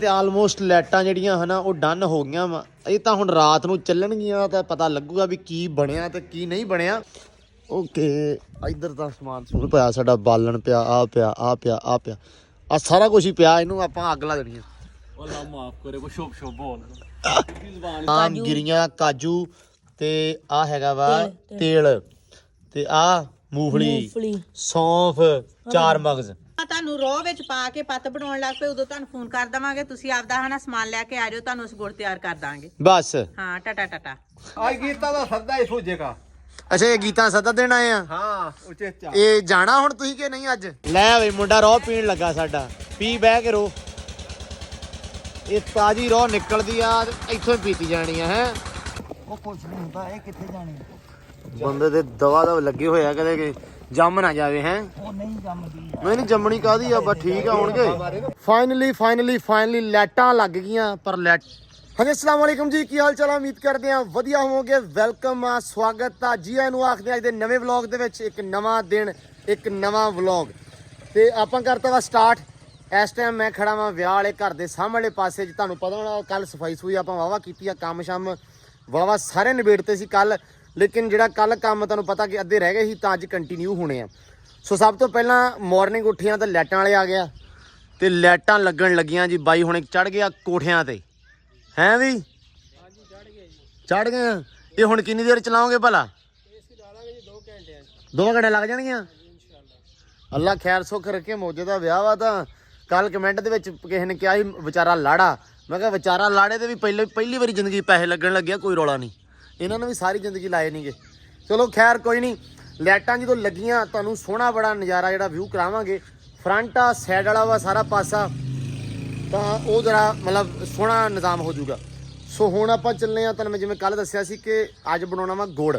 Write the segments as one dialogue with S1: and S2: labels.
S1: ਤੇ ਆਲਮੋਸਟ ਲਾਈਟਾਂ ਜਿਹੜੀਆਂ ਹਨਾ ਉਹ ਡਨ ਹੋ ਗਈਆਂ ਵਾ। ਇਹ ਤਾਂ ਹੁਣ ਰਾਤ ਨੂੰ ਚੱਲਣਗੀਆਂ ਤਾਂ ਪਤਾ ਲੱਗੂਗਾ ਵੀ ਕੀ ਬਣਿਆ ਤੇ ਕੀ ਨਹੀਂ ਬਣਿਆ। ਓਕੇ ਇੱਧਰ ਤਾਂ ਸਮਾਨ ਸਮੂਨ ਪਿਆ ਸਾਡਾ ਬਾਲਣ ਪਿਆ ਆ ਪਿਆ ਆ ਪਿਆ ਆ ਪਿਆ। ਆ ਸਾਰਾ ਕੁਝ ਹੀ ਪਿਆ ਇਹਨੂੰ ਆਪਾਂ ਅੱਗ ਲਾ ਦੇਣੀ ਆ।
S2: ਅੱਲਾ ਮਾਫ ਕਰੇ ਕੋ ਸ਼ੁਭ ਸ਼ੁਭ ਬੋਲ। ਜ਼ਬਾਨ
S1: ਆਮ ਗਿਰੀਆਂ ਕਾਜੂ ਤੇ ਆ ਹੈਗਾ ਵਾ ਤੇਲ ਤੇ ਆ ਮੂੰਗਫਲੀ। ਸੌਂਫ ਚਾਰ ਮਗਜ਼।
S3: ਤੁਹਾਨੂੰ ਰੋਹ ਵਿੱਚ ਪਾ ਕੇ ਪੱਤ ਬਣਾਉਣ ਲੱਗ ਪਏ ਉਦੋਂ ਤੁਹਾਨੂੰ ਫੋਨ ਕਰ ਦਵਾਂਗੇ। ਤੁਸੀਂ ਆਪਦਾ ਹਨਾ ਸਮਾਨ ਲੈ ਕੇ ਆ ਜਾਓ ਤੁਹਾਨੂੰ ਅਸੀਂ ਗੁੜ ਤਿਆਰ ਕਰ ਦਾਂਗੇ।
S1: ਬਸ।
S3: ਹਾਂ ਟਟਾ ਟਟਾ।
S2: ਆ ਗੀਤਾ ਦਾ ਸੱਦਾ ਹੀ ਸੋਜੇਗਾ
S1: ਅੱਛਾ ਇਹ ਗੀਤਾਂ ਸਦਾ ਦੇਣ ਆਏ ਆ?
S2: ਹਾਂ ਉਚੇਚਾ
S1: ਇਹ ਜਾਣਾ ਹੁਣ ਤੁਸੀਂ ਕਿ ਨਹੀਂ ਅੱਜ? ਲੈ ਵੇ ਮੁੰਡਾ ਰੋਹ ਪੀਣ ਲੱਗਾ ਸਾਡਾ। ਪੀ ਬਹਿ ਕੇ ਰੋ। ਇਹ ਤਾਜੀ ਰੋਹ ਨਿਕਲਦੀ ਆ ਤੇ ਇੱਥੋਂ ਹੀ ਪੀਤੀ ਜਾਣੀ ਆ ਹੈ।
S4: ਉਹ ਕੁਝ ਨਹੀਂ ਹੁੰਦਾ ਇਹ ਕਿੱਥੇ ਜਾਣੀ
S1: ਬੰਦੇ ਦੇ ਦਵਾ ਦਵ ਲੱਗੇ ਹੋਇਆ ਕਦੇ ਕਿ ਜੰਮ ਨਾ ਜਾਵੇ ਹੈ?
S4: ਉਹ ਨਹੀਂ ਜੰਮਦੀ
S1: ਨਹੀਂ ਨਹੀਂ ਜੰਮਣੀ ਕਾਦੀ ਆ? ਬਸ ਠੀਕ ਆ ਹੋਣਗੇ। ਫਾਈਨਲੀ ਫਾਈਨਲੀ ਫਾਈਨਲੀ ਲੈਟਾਂ ਲੱਗ ਗਈਆਂ ਪਰ ਲੈਟ ਹਾਂਜੀ ਅਸਲਾਮ ਵਾਲੇਕਮ ਜੀ ਕੀ ਹਾਲ ਚਾਲ ਆ? ਉਮੀਦ ਕਰਦੇ ਆ ਵਧੀਆ ਹੋਵੋਗੇ। ਵੈਲਕਮ ਆ ਸਵਾਗਤ ਆ। ਜੀ ਆਇਆਂ ਨੂੰ ਆਖਦੇ ਆ ਅੱਜ ਦੇ ਨਵੇਂ ਵਲੌਗ ਦੇ ਵਿੱਚ ਇੱਕ ਨਵਾਂ ਦਿਨ ਇੱਕ ਨਵਾਂ ਵਲੌਗ ਤੇ ਆਪਾਂ ਕਰਤਾ ਵਾ ਸਟਾਰਟ ਇਸ ਟਾਈਮ ਮੈਂ ਖੜਾ ਵਾਂ ਵਿਆਹ ਵਾਲੇ ਘਰ ਦੇ ਸਾਹਮਣੇ ਪਾਸੇ 'ਚ ਤੁਹਾਨੂੰ ਪਤਾ ਹੋਣਾ ਕੱਲ ਸਫ਼ਾਈ ਸੂਈ ਆਪਾਂ ਵਾਵਾ ਕੀਤੀ ਆ ਕੰਮ ਸ਼ਾਮ ਵਾਵਾ ਸਾਰੇ ਨਿਬੇੜਤੇ ਸੀ ਕੱਲ ਲੇਕਿਨ ਜਿਹੜਾ ਕੱਲ ਕੰਮ ਤੁਹਾਨੂੰ ਪਤਾ ਕਿ ਅੱਧੇ ਰਹਿ ਗਏ ਸੀ, ਤਾਂ ਅੱਜ ਕੰਟੀਨਿਊ ਹੋਣੇ ਆ। ਸੋ ਸਭ ਤੋਂ ਪਹਿਲਾਂ ਮਾਰਨਿੰਗ ਉੱਠੀਆਂ ਤਾਂ ਲਾਈਟਾਂ ਵਾਲੇ ਆ ਗਿਆ, ਤੇ ਲਾਈਟਾਂ ਲੱਗਣ ਲੱਗੀਆਂ ਜੀ, ਬਾਈ ਹੁਣ ਚੜ ਗਿਆ ਕੋਠਿਆਂ ਤੇ। ਹੈਂ ਵੀ? ਚੜ ਗਏ ਆ। ਇਹ ਹੁਣ ਕਿੰਨੀ ਦੇਰ ਚਲਾਓਗੇ ਭਲਾ? ਦੋ ਘੰਟੇ ਲੱਗ ਜਾਣਗੀਆਂ? ਅੱਲਾ ਖੈਰ ਸੁੱਖ ਰੱਖੇ ਮੌਜੇ ਦਾ ਵਿਆਹ ਵਾ ਤਾਂ। ਕੱਲ ਕਮੈਂਟ ਦੇ ਵਿੱਚ ਕਿਸੇ ਨੇ ਕਿਹਾ ਸੀ, ਵਿਚਾਰਾ ਲਾੜਾ। ਮੈਂ ਕਿਹਾ, ਵਿਚਾਰਾ ਲਾੜੇ ਦੇ ਵੀ ਪਹਿਲੇ ਪਹਿਲੀ ਵਾਰੀ ਜ਼ਿੰਦਗੀ ਪੈਸੇ ਲੱਗਣ ਲੱਗਿਆ, ਕੋਈ ਰੌਲਾ ਨਹੀਂ। ਇਹਨਾਂ ਨੇ ਵੀ ਸਾਰੀ ਜ਼ਿੰਦਗੀ ਲਾਏ ਨਹੀਂਗੇ। ਚਲੋ ਖੈਰ ਕੋਈ ਨਹੀਂ, ਲਾਈਟਾਂ ਜਦੋਂ ਲੱਗੀਆਂ, ਤੁਹਾਨੂੰ ਸੋਹਣਾ ਬੜਾ ਨਜ਼ਾਰਾ ਜਿਹੜਾ ਵਿਊ ਕਰਾਵਾਂਗੇ। ਫਰੰਟ ਆ ਸਾਈਡ ਵਾਲਾ ਵਾ, ਸਾਰਾ ਪਾਸਾ। ਤਾਂ ਉਹ ਜਰਾ ਮਤਲਬ ਸੋਹਣਾ ਨਿਜ਼ਾਮ ਹੋ ਜਾਊਗਾ। ਸੋ ਹੁਣ ਆਪਾਂ ਚੱਲੇ ਆ, ਤੁਹਾਨੂੰ ਮੈਂ ਜਿਵੇਂ ਕੱਲ ਦੱਸਿਆ ਸੀ ਕਿ ਅੱਜ ਬਣਾਉਣਾ ਵਾ ਗੁੜ।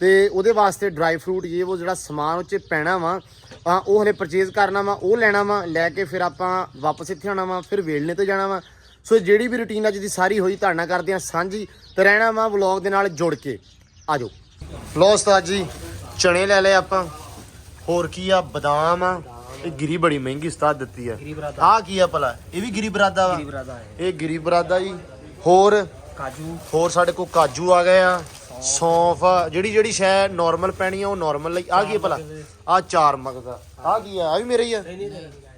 S1: ਤੇ ਉਹਦੇ ਵਾਸਤੇ ਡਰਾਈ ਫਰੂਟ ਇਹ ਉਹ ਜਿਹੜਾ ਸਮਾਨ ਉਹ 'ਚ ਪੈਣਾ ਵਾ ਉਹ ਹਲੇ ਪਰਚੇਜ਼ ਕਰਨਾ ਵਾ, ਉਹ ਲੈਣਾ ਵਾ, ਲੈ ਕੇ ਫਿਰ ਆਪਾਂ ਵਾਪਸ ਇੱਥੇ ਆਉਣਾ ਵਾ, ਫਿਰ ਵੇਲਣੇ ਤੇ ਜਾਣਾ ਵਾ। ਸੋ ਜਿਹੜੀ ਵੀ ਰੁਟੀਨ ਅੱਜ ਦੀ ਸਾਰੀ ਹੋਈ ਤੁਹਾਡੇ ਨਾਲ ਕਰਦੇ ਆ ਸਾਂਝੀ ਤੇ ਰਹਿਣਾ ਵਾ ਵਲੌਗ ਦੇ ਨਾਲ ਜੁੜ ਕੇ। ਆਜੋ। ਲੋ ਉਸਤਾਦ ਜੀ ਚਣੇ ਲੈ ਲਏ ਆਪਾਂ। ਹੋਰ ਕੀ ਆ? ਬਦਾਮ ਆ। ਇਹ ਗਿਰੀ ਬੜੀ ਮਹਿੰਗੀ ਉਸਤਾਦ ਦਿੱਤੀ ਆ। ਆ ਕੀ ਆ ਭਲਾ? ਇਹ ਵੀ ਗਿਰੀ ਬਰਾਦਾ ਵਾ? ਇਹ ਗਿਰੀ ਬਰਾਦਾ ਜੀ। ਹੋਰ?
S4: ਕਾਜੂ।
S1: ਹੋਰ ਸਾਡੇ ਕੋਲ ਕਾਜੂ ਆ ਗਏ ਆ। ਸੌਂਫ ਜਿਹੜੀ ਜਿਹੜੀ ਸ਼ੈ ਨਾਰਮਲ ਪੈਣੀ ਆ ਉਹ ਨਾਰਮਲ ਲਈ। ਆ ਕੀ ਆ ਭਲਾ? ਆ ਚਾਰ ਮਗਜ਼ ਆ ਆ ਕੀ ਆ? ਆ ਵੀ ਮੇਰੇ ਹੀ ਆ?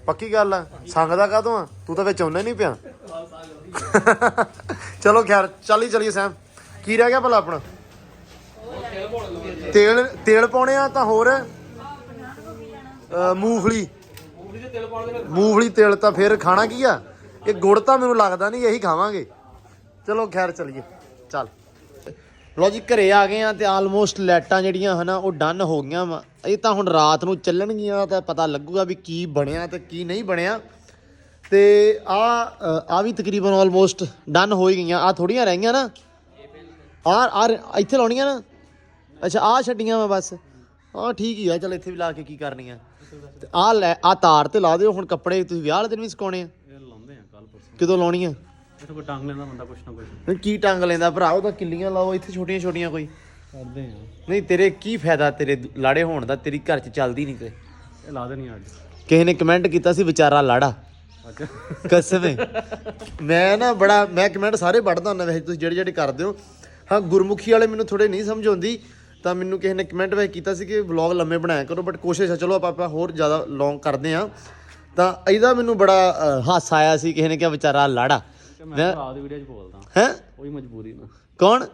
S1: ਪੱਕੀ ਗੱਲ ਆ? ਸੰਗਦਾ ਕਾਹਤੋਂ ਆ? ਤੂੰ ਤਾਂ ਵਿੱਚ ਆਉਣਾ ਨਹੀਂ ਪਿਆ। ਚਲੋ ਖੈਰ ਚੱਲ ਹੀ ਚਲੀਏ ਸੈਮ। ਕੀ ਰਹਿ ਗਿਆ ਭਲਾ ਆਪਣਾ? ਤੇਲ ਤੇਲ ਪਾਉਣੇ ਆ ਤਾਂ ਹੋਰ? ਅ, ਮੂੰਗਫਲੀ। ਮੂੰਗਫਲੀ ਤੇਲ ਤਾਂ ਫਿਰ ਖਾਣਾ ਕੀ ਆ? ਇਹ ਗੁੜ ਤਾਂ ਮੈਨੂੰ ਲੱਗਦਾ ਨਹੀਂ ਇਹੀ ਖਾਵਾਂਗੇ। ਚਲੋ ਖੈਰ ਚਲੀਏ। ਚੱਲ। ਲੋ ਜੀ ਘਰੇ ਆ ਗਏ ਆ ਤੇ ਆਲਮੋਸਟ ਲਾਈਟਾਂ ਜਿਹੜੀਆਂ ਹਨਾ ਉਹ ਡਨ ਹੋ ਗਈਆਂ ਵਾ। ਇਹ ਤਾਂ ਹੁਣ ਰਾਤ ਨੂੰ ਚੱਲਣਗੀਆਂ ਤਾਂ ਪਤਾ ਲੱਗੂਗਾ ਵੀ ਕੀ ਬਣਿਆ ਤੇ ਕੀ ਨਹੀਂ ਬਣਿਆ। ਤੇ ਆ ਆ ਵੀ ਤਕਰੀਬਨ ਆਲਮੋਸਟ ਡਨ ਹੋ ਹੀ ਗਈਆਂ। ਆ ਥੋੜੀਆਂ ਰਹਿ ਗਈਆਂ ਨਾ? ਆ ਆ ਇੱਥੇ ਲਾਉਣੀਆਂ ਨਾ? ਅੱਛਾ ਆ ਛੱਡੀਆਂ ਵਾ ਬਸ। ਹਾਂ ਠੀਕ ਹੀ ਆ। ਚਲ ਇੱਥੇ ਵੀ ਲਾ ਕੇ ਕੀ ਕਰਨੀਆਂ ਤੇ ਆ ਲੈ ਆ ਤਾਰ ਤੇ ਲਾ ਦਿਓ। ਹੁਣ ਕੱਪੜੇ ਤੁਸੀਂ ਵਿਆਹ ਵਾਲੇ ਦਿਨ ਵੀ ਸੁਕਾਉਣੇ ਆ।
S2: ਇਹ ਲਾਉਂਦੇ ਆ ਕੱਲ ਪਰਸੋਂ।
S1: ਕਿਦੋਂ ਲਾਉਣੀਆਂ
S2: ਇੱਥੇ ਕੋਈ ਟੰਗ ਲੈਂਦਾ ਬੰਦਾ ਕੁਛ ਨਾ ਕੁਛ।
S1: ਕੀ ਟੰਗ ਲੈਂਦਾ ਭਰਾ? ਉਹ ਤਾਂ ਕਿੱਲੀਆਂ ਲਾਓ ਇੱਥੇ ਛੋਟੀਆਂ ਛੋਟੀਆਂ ਕੋਈ।
S2: ਕਰਦੇ ਆ।
S1: ਨਹੀਂ ਤੇਰੇ ਕੀ ਫਾਇਦਾ? ਤੇਰੇ ਲਾੜੇ ਹੋਣ ਦਾ ਤੇਰੀ ਘਰ 'ਚ ਚੱਲਦੀ ਨਹੀਂ ਤੇ।
S2: ਇਹ ਲਾ ਦੇਣੀ ਅੱਜ।
S1: ਕਿਸੇ ਨੇ ਕਮੈਂਟ ਕੀਤਾ ਸੀ ਵਿਚਾਰਾ ਲਾੜਾ। ਕਸਮ ਮੈਂ ਨਾ ਬੜਾ ਮੈਂ ਕਮੈਂਟ ਸਾਰੇ ਪੜ੍ਹਦਾ ਹੁੰਦਾ ਵੈਸੇ ਤੁਸੀਂ ਜਿਹੜੇ ਜਿਹੜੇ ਕਰਦੇ ਹੋ। ਹਾਂ ਗੁਰਮੁਖੀ ਵਾਲੇ ਮੈਨੂੰ ਥੋੜੇ ਨਹੀਂ ਸਮਝ ਆਉਂਦੀ। ਤਾਂ ਮੈਨੂੰ ਕਿਸੇ ਨੇ ਕਮੈਂਟ ਵਿੱਚ ਕੀਤਾ ਸੀ ਕਿ ਵਲੌਗ ਲੰਮੇ ਬਣਾਇਆ ਕਰੋ ਬਟ ਕੋਸ਼ਿਸ਼ ਹੈ ਚਲੋ ਆਪਾਂ ਆਪਾਂ ਹੋਰ ਜ਼ਿਆਦਾ ਲੌਂਗ ਕਰਦੇ ਆ ਤਾਂ ਇਹਦਾ ਮੈਨੂੰ ਬੜਾ ਹਾਸਾ ਆਇਆ ਸੀ ਕਿਸੇ ਨੇ ਕਿਹਾ ਵਿਚਾਰਾ ਲਾੜਾ।
S2: ਮੈਂ ਭਰਾ ਦੀ ਵੀਡੀਓ 'ਚ ਬੋਲਦਾ।
S1: ਹੈ?
S2: ਉਹੀ ਮਜਬੂਰੀ ਨਾਲ।
S1: ਕੌਣ?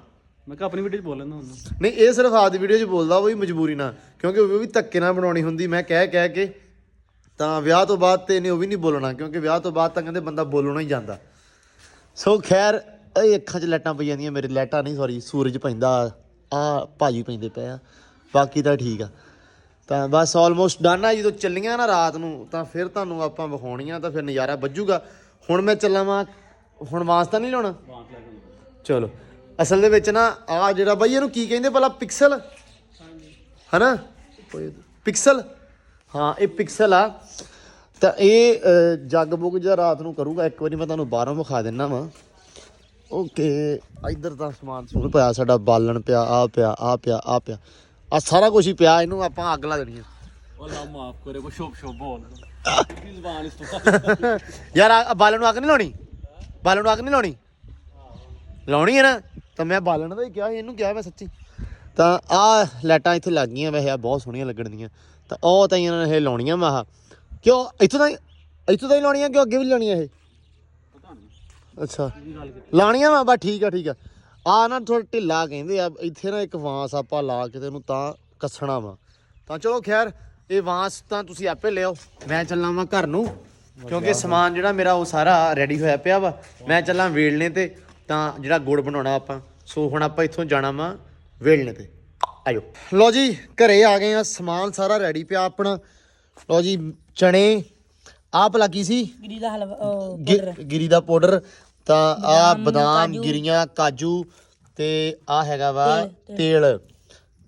S2: ਮੈਂ ਕਿਹਾ ਆਪਣੀ ਵੀਡੀਓ 'ਚ ਬੋਲ ਲੈਂਦਾ ਹੁੰਦਾ।
S1: ਨਹੀਂ ਇਹ ਸਿਰਫ ਆਦੀ ਵੀਡੀਓ 'ਚ ਬੋਲਦਾ ਉਹ ਵੀ ਮਜਬੂਰੀ ਨਾਲ। ਕਿਉਂਕਿ ਉਹ ਵੀ ਧੱਕੇ ਨਾਲ ਬਣਾਉਣੀ ਹੁੰਦੀ ਮੈਂ ਕਹਿ ਕਹਿ ਕੇ ਤਾਂ ਵਿਆਹ ਤੋਂ ਬਾਅਦ ਤੇ ਇਹਨੇ ਉਹ ਵੀ ਨਹੀਂ ਬੋਲਣਾ ਕਿਉਂਕਿ ਵਿਆਹ ਤੋਂ ਬਾਅਦ ਤਾਂ ਕਹਿੰਦੇ ਬੰਦਾ ਬੋਲਣਾ ਹੀ ਜਾਂਦਾ। ਸੋ ਖੈਰ ਇਹ ਅੱਖਾਂ 'ਚ ਲਾਈਟਾਂ ਪਈ ਜਾਂਦੀਆਂ ਮੇਰੇ ਲਾਈਟਾਂ ਨਹੀਂ ਸੌਰੀ ਸੂਰਜ ਪੈਂਦਾ ਆ ਭਾਜੀ ਪੈਂਦੇ ਪਏ ਆ ਬਾਕੀ ਤਾਂ ਠੀਕ ਆ। ਤਾਂ ਬਸ ਆਲਮੋਸਟ ਡਨ ਆ ਜਦੋਂ ਚੱਲੀਆਂ ਨਾ ਰਾਤ ਨੂੰ ਤਾਂ ਫਿਰ ਤੁਹਾਨੂੰ ਆਪਾਂ ਵਿਖਾਉਣੀਆਂ ਤਾਂ ਫਿਰ ਨਜ਼ਾਰਾ ਵੱਜੂਗਾ। ਹੁਣ ਮੈਂ ਚੱਲਾਂ ਵਾਂ ਹੁਣ ਵਾਸਤਾ ਨਹੀਂ ਲਾਉਣਾ। ਚਲੋ ਅਸਲ ਦੇ ਵਿੱਚ ਨਾ ਆ ਜਿਹੜਾ ਬਾਈ ਇਹਨੂੰ ਕੀ ਕਹਿੰਦੇ ਭਲਾ? ਪਿਕਸਲ? ਹਨਾ? ਪਿਕਸਲ? ਹਾਂ ਇਹ ਪਿਕਸਲ ਆ। ਤਾਂ ਇਹ ਅ, ਜੱਗ ਬੁੱਗ ਜਿਹਾ ਰਾਤ ਨੂੰ ਕਰੂਗਾ ਇੱਕ ਵਾਰੀ ਮੈਂ ਤੁਹਾਨੂੰ ਬਾਹਰੋਂ ਵਿਖਾ ਦਿੰਨਾ ਵਾਂ। ਓਕੇ ਇੱਧਰ ਤਾਂ ਸਮਾਨ ਸਮੂਨ ਪਿਆ ਸਾਡਾ ਬਾਲਣ ਪਿਆ ਆ ਪਿਆ ਆ ਪਿਆ ਆ ਪਿਆ। ਆ ਸਾਰਾ ਕੁਝ ਹੀ ਪਿਆ ਇਹਨੂੰ ਆਪਾਂ ਅੱਗ ਲਾ ਦੇਣੀ ਆ।
S2: ਅੱਲਾ ਮਾਫ ਕਰੇ ਕੋ ਸ਼ੁਭ ਸ਼ੁਭ ਬੋਲ ਜ਼ਬਾਨ ਇਸ ਤੋਂ?
S1: ਯਾਰ ਆ ਬਾਲਣ ਨੂੰ ਅੱਗ ਨਹੀਂ ਲਾਉਣੀ? ਬਾਲਣ ਨੂੰ ਅੱਗ ਨਹੀਂ ਲਾਉਣੀ? ਲਾਉਣੀ ਹੈ ਨਾ? ਤਾਂ ਮੈਂ ਬਾਲਣ ਦਾ ਹੀ ਕਿਹਾ ਇਹਨੂੰ ਕਿਹਾ ਮੈਂ ਸੱਚੀ। ਤਾਂ ਆ ਲਾਈਟਾਂ ਇੱਥੇ ਲੱਗ ਗਈਆਂ ਵੈਸੇ ਆ ਬਹੁਤ ਸੋਹਣੀਆਂ ਲੱਗਣਦੀਆਂ ਤਾਂ ਉਹ ਤਾਂ ਇਹਨਾਂ ਨੇ ਇਹ ਲਾਉਣੀਆਂ ਮੈਂ ਆਹ ਕਿਉਂ? ਇੱਥੋਂ ਤਾਂ ਇੱਥੋਂ ਤਾਂ ਹੀ ਲਾਉਣੀਆਂ ਕਿਉਂ ਅੱਗੇ ਵੀ ਲਾਉਣੀਆਂ ਇਹ? ਅੱਛਾ। ਲਾਣੀਆਂ ਵਾ ਬਸ ਠੀਕ ਆ ਠੀਕ ਆ। ਆ ਨਾ ਥੋੜਾ ਢਿੱਲਾ ਕਹਿੰਦੇ ਆ ਇੱਥੇ ਨਾ ਇੱਕ ਵਾਂਸ ਆਪਾਂ ਲਾ ਕੇ ਤੈਨੂੰ ਤਾਂ ਕੱਸਣਾ ਵਾ। ਤਾਂ ਚਲੋ ਖੈਰ ਇਹ ਵਾਂਸ ਤਾਂ ਤੁਸੀਂ ਆਪੇ ਲਿਆਓ। ਮੈਂ ਚੱਲਾਂ ਵਾਂ ਘਰ ਨੂੰ ਕਿਉਂਕਿ ਸਮਾਨ ਜਿਹੜਾ ਮੇਰਾ ਉਹ ਸਾਰਾ ਰੈਡੀ ਹੋਇਆ ਪਿਆ ਵਾ। ਮੈਂ ਚੱਲਾਂ ਵੇਲਣੇ ਤੇ ਤਾਂ ਜਿਹੜਾ ਗੁੜ ਬਣਾਉਣਾ ਆਪਾਂ ਸੋ ਹੁਣ ਆਪਾਂ ਇੱਥੋਂ ਜਾਣਾ ਵਾ ਵੇਲਣੇ ਤੇ। ਆਜੋ ਲੋ ਜੀ ਘਰੇ ਆ ਗਏ ਆ ਸਮਾਨ ਸਾਰਾ ਰੈਡੀ ਪਿਆ ਆਪਣਾ। ਲੋ ਜੀ ਚਣੇ ਆਪ ਲੱਗੀ ਸੀ?
S4: ਗਰੀ ਦਾ ਹਲਵਾ
S1: ਗਿਰੀ ਦਾ ਪਾਊਡਰ ਤਾਂ ਆ ਬਦਾਮ ਗਿਰੀਆਂ ਕਾਜੂ ਤੇ ਆ ਹੈਗਾ ਵਾ ਤੇਲ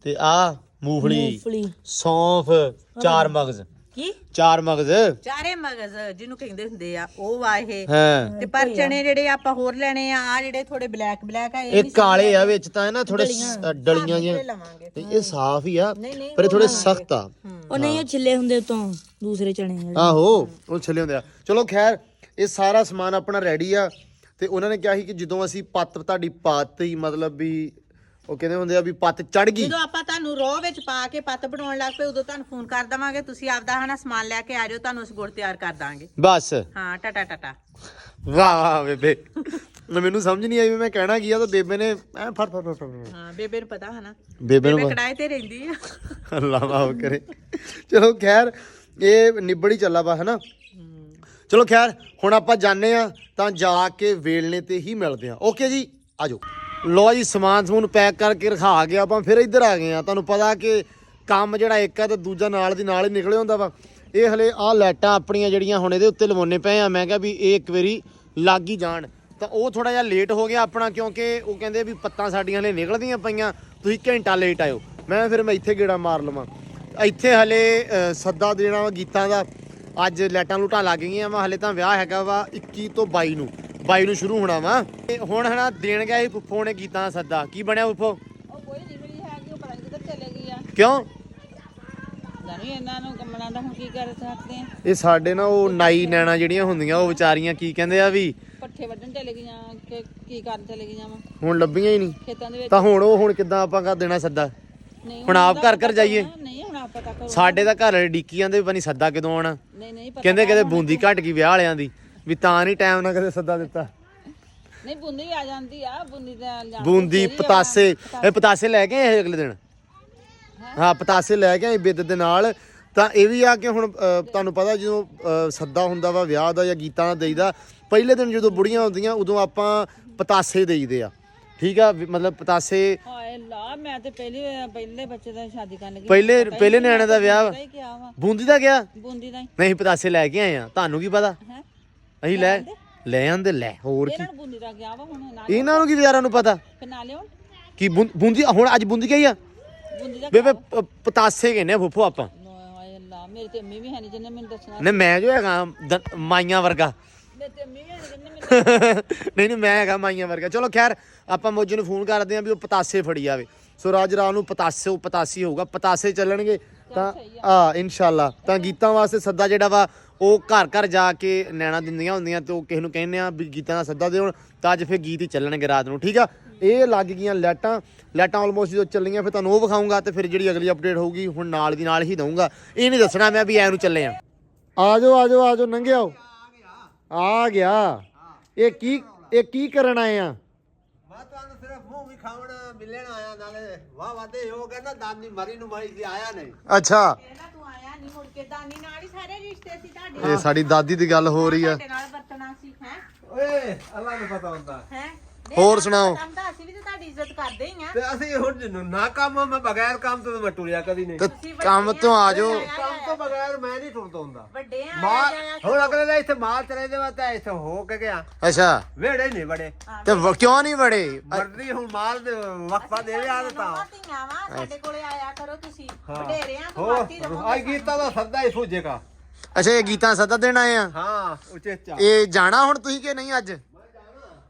S1: ਤੇ ਆ ਮੂੰਗਫਲੀ। ਸੌਂਫ ਚਾਰ ਮਗਜ਼।
S4: ਕੀ?
S1: ਚਾਰ ਮਗਜ਼।
S3: ਚਾਰੇ ਮਗਜ਼ ਜਿਹਨੂੰ ਕਹਿੰਦੇ ਹੁੰਦੇ ਆ ਉਹ ਇਹ।
S1: ਹਾਂ।
S3: ਤੇ ਪਰ ਚਣੇ ਜਿਹੜੇ ਆਪਾਂ ਹੋਰ ਲੈਣੇ ਆ ਆ ਜਿਹੜੇ ਥੋੜੇ ਬਲੈਕ ਬਲੈਕ ਆ ਇਹ
S1: ਕਾਲੇ ਆ ਵਿੱਚ ਤਾਂ ਨਾ ਥੋੜੇ ਡਲੀਆਂ।
S3: ਲਵਾਂਗੇ।
S1: ਤੇ ਇਹ ਸਾਫ਼ ਹੀ ਆ ਪਰ ਇਹ ਥੋੜੇ ਸਖਤ ਆ।
S4: ਉਹ ਨਹੀਂ ਉਹ ਛਿੱਲੇ ਹੁੰਦੇ ਤੋਂ ਦੂਸਰੇ ਚਣੇ ਜਿਹੜੇ।
S1: ਆਹੋ ਉਹ ਛੱਲੇ ਹੁੰਦੇ ਆ। ਚਲੋ ਖੈਰ ਇਹ ਸਾਰਾ ਸਮਾਨ ਆਪਣਾ ਰੈਡੀ ਆ। ਤੇ ਉਹਨਾਂ ਨੇ ਕਿਹਾ ਸੀ ਕਿ ਜਦੋਂ ਅਸੀਂ ਪੱਤ ਤੁਹਾਡੀ ਪਾਤੀ ਮਤਲਬ ਵੀ ਉਹ ਕਹਿੰਦੇ ਹੁੰਦੇ ਆ ਵੀ ਪੱਤ ਚੜ ਗਈ।
S3: ਜਦੋਂ ਆਪਾਂ ਤੁਹਾਨੂੰ ਰੋਹ ਵਿੱਚ ਪਾ ਕੇ ਪੱਤ ਬਣਾਉਣ ਲੱਗ ਪਏ ਉਦੋਂ ਤੁਹਾਨੂੰ ਫੋਨ ਕਰ ਦਵਾਂਗੇ ਤੁਸੀਂ ਆਪਦਾ ਹਨਾ ਸਮਾਨ ਲੈ ਕੇ ਆ ਜਾਓ ਤੁਹਾਨੂੰ ਅਸੀਂ ਗੁੜ ਤਿਆਰ ਕਰ ਦਾਂਗੇ।
S1: ਬਸ।
S3: ਹਾਂ ਟਟਾ ਟਟਾ।
S1: ਵਾਹ ਵਾਹ ਬੇਬੇ ਮੈਨੂੰ ਸਮਝ ਨਹੀਂ ਆਈ ਵੀ ਮੈਂ ਕਹਿਣਾ ਕੀ ਆ ਤਾਂ ਬੇਬੇ ਨੇ ਐ ਫੜ ਫੜ ਫੜ ਫੜ
S3: ਹਾਂ ਬੇਬੇ ਨੂੰ ਪਤਾ ਹਨਾ।
S1: ਬੇਬੇ ਨੂੰ
S3: ਬੇਬੇ ਕੜਾਏ ਤੇ ਰਹਿੰਦੀ ਆ।
S1: ਅੱਲਾ ਮਾਫ ਕਰੇ। ਚਲੋ ਖੈਰ ਇਹ ਨਿਬੜੀ ਚੱਲਾ ਵਾ ਹਨਾ। ਚਲੋ ਖੈਰ ਹੁਣ ਆਪਾਂ ਜਾਣੇ ਆ ਤਾਂ ਜਾ ਕੇ ਵੇਲਣੇ ਤੇ ਹੀ ਮਿਲਦੇ ਆ ਓਕੇ ਜੀ ਆਜੋ ਲੋ ਜੀ, ਸਮਾਨ ਸਮੂਨ ਪੈਕ ਕਰਕੇ ਰਖਾ ਗਿਆ ਆਪਾਂ ਫਿਰ ਇੱਧਰ ਆ ਗਏ ਆ ਤੁਹਾਨੂੰ ਪਤਾ ਕਿ ਕੰਮ ਜਿਹੜਾ ਇੱਕ ਆ ਤੇ ਦੂਜਾ ਨਾਲ ਦੀ ਨਾਲ ਹੀ ਨਿਕਲਿਆ ਹੁੰਦਾ ਵਾ। ਇਹ ਹਲੇ ਆਹ ਲਾਈਟਾਂ ਆਪਣੀਆਂ ਜਿਹੜੀਆਂ ਹੁਣ ਇਹਦੇ ਉੱਤੇ ਲਵਾਉਣੇ ਪਏ ਆ। ਮੈਂ ਕਿਹਾ ਵੀ ਇਹ ਇੱਕ ਵਾਰੀ ਲੱਗ ਹੀ ਜਾਣ। ਤਾਂ ਉਹ ਥੋੜਾ ਜਿਹਾ ਲੇਟ ਹੋ ਗਿਆ ਆਪਣਾ, ਕਿਉਂਕਿ ਉਹ ਕਹਿੰਦੇ ਵੀ ਪੱਤਾਂ ਸਾਡੀਆਂ ਹਲੇ ਨਿਕਲਦੀਆਂ ਪਈਆਂ। ਤੁਸੀਂ ਘੰਟਾ ਲੇਟ ਆਇਓ। ਮੈਂ ਫਿਰ ਮੈਂ ਇੱਥੇ ਗੇੜਾ ਮਾਰ ਲਵਾਂ। ਇੱਥੇ ਹਲੇ ਸੱਦਾ ਦੇਣਾ ਵਾ ਗੀਤਾਂ ਦਾ। ਅੱਜ ਲਾਈਟਾਂ ਲੂਟਾਂ ਲੱਗ ਗਈਆਂ ਵਾ। ਹਲੇ ਤਾਂ ਵਿਆਹ ਹੈਗਾ ਵਾ 21 ਤੋਂ 22 ਨੂੰ। 22 ਨੂੰ ਸ਼ੁਰੂ ਹੋਣਾ ਵਾ। ਤੇ ਹੁਣ ਹਨਾ ਦੇਣ ਗਿਆ ਸੀ ਫੁੱਫੋ ਨੇ ਦਾ ਸੱਦਾ। ਕੀ ਬਣਿਆ ਫੁੱਫੋ?
S5: ਉਹ ਕੋਈ ਨਹੀਂ ਮਿਲੀ ਹੈਗੀ ਉਹ ਪਤਾ ਨਹੀਂ ਕਿੱਧਰ ਚਲੇ ਗਈ ਆ।
S1: ਕਿਉਂ?
S5: ਜਾਨੀ ਇਹਨਾਂ ਨੂੰ ਕੰਮਣਾ ਦਾ ਹੁਣ ਕੀ ਕਰ ਸਕਦੇ ਆ।
S1: ਇਹ ਸਾਡੇ ਨਾ ਉਹ ਨਾਈ ਨੈਣਾ ਜਿਹੜੀਆਂ ਹੁੰਦੀਆਂ ਉਹ ਵਿਚਾਰੀਆਂ ਕੀ ਕਹਿੰਦੇ ਆ ਵੀ
S5: ਪੱਠੇ ਵੱਢਣ ਚਲੇ ਗਈਆਂ ਕਿ ਕੀ ਕਰਨ ਚਲੇ ਗਈਆਂ ਵਾ।
S1: ਹੁਣ ਲੱਭੀਆਂ ਹੀ ਨਹੀਂ।
S5: ਖੇਤਾਂ ਦੇ ਵਿੱਚ।
S1: ਤਾਂ ਹੁਣ ਉਹ ਹੁਣ ਕਿੱਦਾਂ ਆਪਾਂ ਕਰ ਦੇਣਾ ਸੱਦਾ?
S5: ਨਹੀਂ
S1: ਹੁਣ ਆਪ ਘਰ ਘਰ ਜਾਈਏ।
S5: ਨਹੀਂ ਹੁਣ ਆਪ ਪਤਾ ਕਰੋ
S1: ਸਾਡੇ ਤਾਂ ਘਰ ਵਾਲੇ ਡੀਕੀ ਜਾਂਦੇ ਵੀ ਪਤਾ ਨੀ ਸੱਦਾ ਕਦੋਂ ਆਉਣਾ।
S5: ਨਹੀਂ ਨਹੀਂ ਪਤਾ
S1: ਕਹਿੰਦੇ ਕਿਤੇ ਬੂੰਦੀ ਘਟ ਗਈ ਵਿਆਹ ਵਾਲਿਆਂ ਦੀ। ਵੀ ਤਾਂ ਨਹੀਂ ਟਾਈਮ ਨਾਲ ਕਦੇ ਸੱਦਾ ਦਿੱਤਾ।
S5: ਨਹੀਂ ਬੁੰਦੀ ਆ ਜਾਂਦੀ ਆ ਬੁੰਦੀ ਦਾ ਜਾਣ
S1: ਬੂੰਦੀ ਪਤਾਸੇ ਇਹ ਪਤਾਸੇ ਲੈ ਕੇ ਆਏ ਇਹ ਅਗਲੇ ਦਿਨ? ਹਾਂ? ਪਤਾਸੇ ਲੈ ਕੇ ਆਏ ਬਿੱਦ ਦੇ ਨਾਲ। ਤਾਂ ਇਹ ਵੀ ਆ ਕਿ ਹੁਣ ਅ, ਤੁਹਾਨੂੰ ਪਤਾ ਜਦੋਂ ਅ, ਸੱਦਾ ਹੁੰਦਾ ਵਾ ਵਿਆਹ ਦਾ ਜਾਂ ਗੀਤਾਂ ਦਾ ਦੇਈਦਾ ਪਹਿਲੇ ਦਿਨ ਜਦੋਂ ਬੁੜੀਆਂ ਹੁੰਦੀਆਂ ਉਦੋਂ ਆਪਾਂ ਪਤਾਸੇ ਦੇਈਦੇ ਆ। ਠੀਕ ਆ? ਵੀ ਮਤਲਬ ਪਤਾਸੇ
S5: ਹਾਏ ਲਾ ਮੈਂ ਤੇ ਪਹਿਲੀ ਪਹਿਲੇ ਬੱਚੇ ਦਾ ਸ਼ਾਦੀ ਕਰਨ ਲੱਗੀ।
S1: ਪਹਿਲੇ ਪਹਿਲੇ ਨਿਆਣੇ ਦਾ ਵਿਆਹ ਵਾ।
S5: ਪਤਾ ਹੀ ਕਿਹਾ ਵਾ।
S1: ਬੂੰਦੀ ਦਾ ਗਿਆ?
S5: ਬੁੰਦੀ ਦਾ ਹੀ।
S1: ਨਹੀਂ ਪਤਾਸੇ ਲੈ ਕੇ ਆਏ ਆ। ਤੁਹਾਨੂੰ ਕੀ ਪਤਾ? ਅਸੀਂ ਲੈ ਲੈ ਆਂਦੇ ਲੈ ਹੋਰ ਕੀ।
S5: ਇਹਨਾਂ ਨੂੰ ਬੁੰਦੀ ਦਾ ਗਿਆ ਵਾ ਹੁਣ ਨਾ
S1: ਇਹਨਾਂ ਨੂੰ ਕੀ ਵਿਚਾਰਿਆਂ ਨੂੰ ਪਤਾ?
S5: ਫਿਰ ਨਾ ਲਿਆਉਣ।
S1: ਕੀ ਬੂੰ- ਬੂੰਦੀ ਹੁਣ ਅੱਜ ਬੂੰਦੀ ਗਈ ਆ?
S5: ਬੁੰਦੀ ਦਾ
S1: ਬੇਬੇ ਪ- ਪਤਾਸੇ ਕਹਿੰਦੇ ਆ ਫੁੱਫੋ ਆਪਾਂ।
S5: ਹਾਏ ਅੱਲਾ ਮੇਰੇ ਤੇ ਅੰਮੀ ਵੀ ਹੈ ਨਹੀਂ ਜਿਹਨੇ ਮੈਨੂੰ ਦੱਸਣਾ
S1: ਨੇ ਮੈਂ ਜੋ ਹੈਗਾ ਦ- ਮਾਈਆਂ ਵਰਗਾ।
S5: ਮੇਰੇ ਤੇ ਅੰਮੀ ਵੀ ਹੈ ਨਹੀਂ ਮੈਨੂੰ
S1: ਨਹੀਂ ਨਹੀਂ ਮੈਂ ਹੈਗਾ ਮਾਈਆਂ ਵਰਗਾ। ਚਲੋ ਖੈਰ ਆਪਾਂ ਮੋਜੇ ਨੂੰ ਫੋਨ ਕਰਦੇ ਆਂ ਵੀ ਉਹ ਪਤਾਸੇ ਫੜੀ ਜਾਵੇ। ਸੋ ਰਾਜ ਰਾਤ ਨੂੰ ਪਤਾਸੇ ਉਹ ਪਤਾਸੀ ਹੋਊਗਾ। ਪਤਾਸੇ ਚੱਲਣਗੇ ਤਾਂ ਆ ਇਨਸ਼ਾਅੱਲਾ। ਤਾਂ ਗੀਤਾਂ ਵਾਸਤੇ ਸੱਦਾ ਜਿਹੜਾ ਵਾ ਉਹ ਘਰ ਘਰ ਜਾ ਕੇ ਨੈਣਾ ਦਿੰਦੀਆਂ ਹੁੰਦੀਆਂ ਤੇ ਉਹ ਕਿਸੇ ਨੂੰ ਕਹਿੰਦੇ ਆ ਵੀ ਗੀਤਾਂ ਦਾ ਸੱਦਾ ਦੇਣ ਤਾਂ ਅੱਜ ਫਿਰ ਗੀਤ ਹੀ ਚੱਲਣਗੇ ਰਾਤ ਨੂੰ ਠੀਕ ਆ? ਇਹ ਲੱਗ ਗਈਆਂ ਲਾਈਟਾਂ ਲਾਈਟਾਂ ਆਲਮੋਸਟ ਜਦੋਂ ਚੱਲੀਆਂ ਫਿਰ ਤੁਹਾਨੂੰ ਉਹ ਵਿਖਾਉਂਗਾ ਤੇ ਫਿਰ ਜਿਹੜੀ ਅਗਲੀ ਅਪਡੇਟ ਹੋਊਗੀ ਹੁਣ ਨਾਲ ਦੀ ਨਾਲ ਹੀ ਦਊਂਗਾ। ਇਹ ਨਹੀਂ ਦੱਸਣਾ ਮੈਂ ਵੀ ਐ ਨੂੰ ਚੱਲੇ ਆ। ਆ ਜਾਓ ਆ ਜਾਓ ਆ ਜਾਓ ਨੰਗਿਓ। ਆ ਗਿਆ। ਇਹ ਕੀ ਇਹ ਕੀ ਕਰਨ ਆਏ ਆ?
S6: ਮੈਂ ਤੁਹਾਨੂੰ ਸਿਰਫ ਮੂੰਹ ਵਿਖਾਉਣ ਮਿਲਣ ਆਇਆ ਨਾਲੇ ਵਾਹ ਵਾਦੇ ਹੋ ਕਹਿੰਦਾ ਦਾਨੀ ਮਰੀ ਨੂੰ ਮਰੀ ਸੀ ਆਇਆ ਨਹੀਂ।
S1: ਅੱਛਾ।
S3: ਨਹੀਂ ਮੁੜ ਕੇ ਦਾਨੀ ਨਾਲ ਹੀ ਸਾਰੇ ਰਿਸ਼ਤੇ ਸੀ ਤੁਹਾਡੇ
S1: ਇਹ ਸਾਡੀ ਦਾਦੀ ਦੀ ਗੱਲ ਹੋ ਰਹੀ ਆ।
S3: ਤੁਹਾਡੇ ਨਾਲ ਵਰਤਣਾ ਸੀ ਹੈ?
S6: ਓਏ ਅੱਲਾ ਨੂੰ ਪਤਾ ਹੁੰਦਾ।
S3: ਹੈ?
S1: ਹੋਰ ਸੁਣਾਓ।
S3: ਇੱਜ਼ਤ ਕਰਦੇ ਹੀ ਆ।
S6: ਤੇ ਅਸੀਂ ਹੁਣ ਜਿਹਨੂੰ ਨਾ ਕੰਮ ਮੈਂ ਬਗੈਰ ਕੰਮ ਤੋਂ ਮੈਂ ਟੁਰਿਆ ਕਦੀ ਨਹੀਂ।
S1: ਤੇ ਕੰਮ ਤੋਂ ਆ ਜਾਓ।
S6: ਕੰਮ ਤੋਂ ਬਗੈਰ ਮੈਂ ਨਹੀਂ ਟੁਰਦਾ ਹੁੰਦਾ।
S3: ਵੱਡੇ ਆ
S6: ਮਾਲ ਹੁਣ ਅਗਲੇ ਦਾ ਇੱਥੇ ਮਾਲ ਚਲੇ ਜਾਵਾ ਤਾਂ ਇੱਥੇ ਹੋ ਕੇ ਗਿਆ।
S1: ਅੱਛਾ।
S6: ਵੇੜੇ ਨਹੀਂ ਬੜੇ
S1: ਤੇ ਵ- ਕਿਉਂ ਨਹੀਂ ਵੜੇ?
S6: ਮਰਦੀ ਹੁਣ ਮਾਲ ਦੇ ਵਕਫਾ ਦੇਵੇ ਆ ਤਾਂ
S3: ਧੀਆਂ ਵਾ ਸਾਡੇ ਕੋਲੇ ਆਇਆ ਕਰੋ ਤੁਸੀਂ। ਵਡੇਰਿਆਂ ਤੋਂ
S6: ਹੋ
S3: ਮਾਤੀ ਰਹੋ
S6: ਆਈ ਗੀਤਾ ਦਾ ਸੱਦਾ ਹੀ ਸੂਝੇਗਾ।
S1: ਅੱਛਾ ਇਹ ਗੀਤਾਂ ਸਦਾ ਦੇਣ ਆਏ ਆ?
S6: ਹਾਂ ਉਚੇਚਾ।
S1: ਇਹ ਜਾਣਾ ਹੁਣ ਤੁਸੀਂ ਕਿ ਨਹੀਂ ਅੱਜ?